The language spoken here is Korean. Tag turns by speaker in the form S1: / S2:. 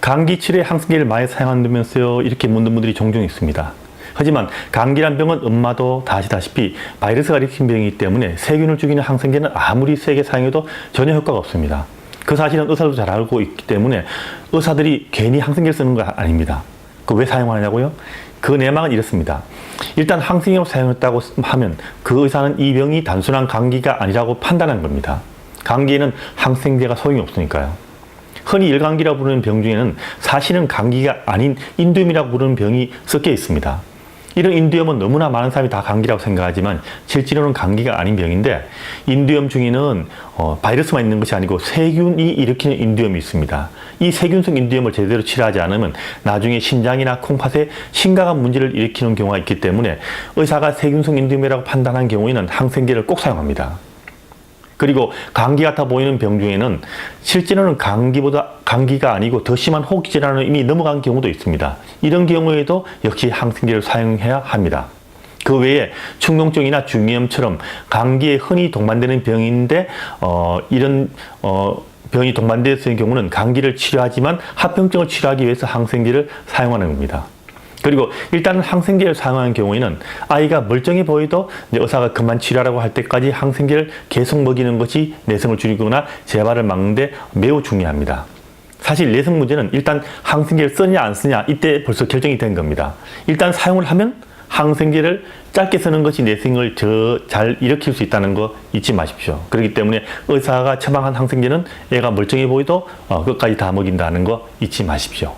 S1: 감기 치료에 항생제를 많이 사용한다면서요 이렇게 묻는 분들이 종종 있습니다. 하지만 감기란 병은 엄마도 다 아시다시피 바이러스가 일으킨 병이기 때문에 세균을 죽이는 항생제는 아무리 세게 사용해도 전혀 효과가 없습니다. 그 사실은 의사도 잘 알고 있기 때문에 의사들이 괜히 항생제를 쓰는 거 아닙니다. 그 왜 사용하냐고요? 그 내막은 이렇습니다. 일단 항생제로 사용했다고 하면 그 의사는 이 병이 단순한 감기가 아니라고 판단한 겁니다. 감기에는 항생제가 소용이 없으니까요. 흔히 일감기라고 부르는 병 중에는 사실은 감기가 아닌 인두염이라고 부르는 병이 섞여 있습니다. 이런 인두염은 너무나 많은 사람이 다 감기라고 생각하지만 실제로는 감기가 아닌 병인데 인두염 중에는 어, 바이러스만 있는 것이 아니고 세균이 일으키는 인두염이 있습니다. 이 세균성 인두염을 제대로 치료하지 않으면 나중에 심장이나 콩팥에 심각한 문제를 일으키는 경우가 있기 때문에 의사가 세균성 인두염이라고 판단한 경우에는 항생제를 꼭 사용합니다. 그리고 감기 같아 보이는 병 중에는 실제로는 감기보다 감기가 아니고 더 심한 호흡기 질환을 이미 넘어간 경우도 있습니다. 이런 경우에도 역시 항생제를 사용해야 합니다. 그 외에 충농증이나 중이염처럼 감기에 흔히 동반되는 병인데 어, 이런 어, 병이 동반되었을 경우는 감기를 치료하지만 합병증을 치료하기 위해서 항생제를 사용하는 겁니다. 그리고 일단은 항생제를 사용하는 경우에는 아이가 멀쩡해 이제 의사가 그만 치료하라고 할 때까지 항생제를 계속 먹이는 것이 내성을 줄이거나 재발을 막는데 매우 중요합니다. 사실 내성 문제는 일단 항생제를 쓰냐 안 쓰냐 이때 벌써 결정이 된 겁니다. 일단 사용을 하면 항생제를 짧게 쓰는 것이 내성을 저잘 일으킬 수 있다는 거 잊지 마십시오. 그렇기 때문에 의사가 처방한 항생제는 애가 멀쩡해 보여도 어, 끝까지 다 먹인다는 거 잊지 마십시오.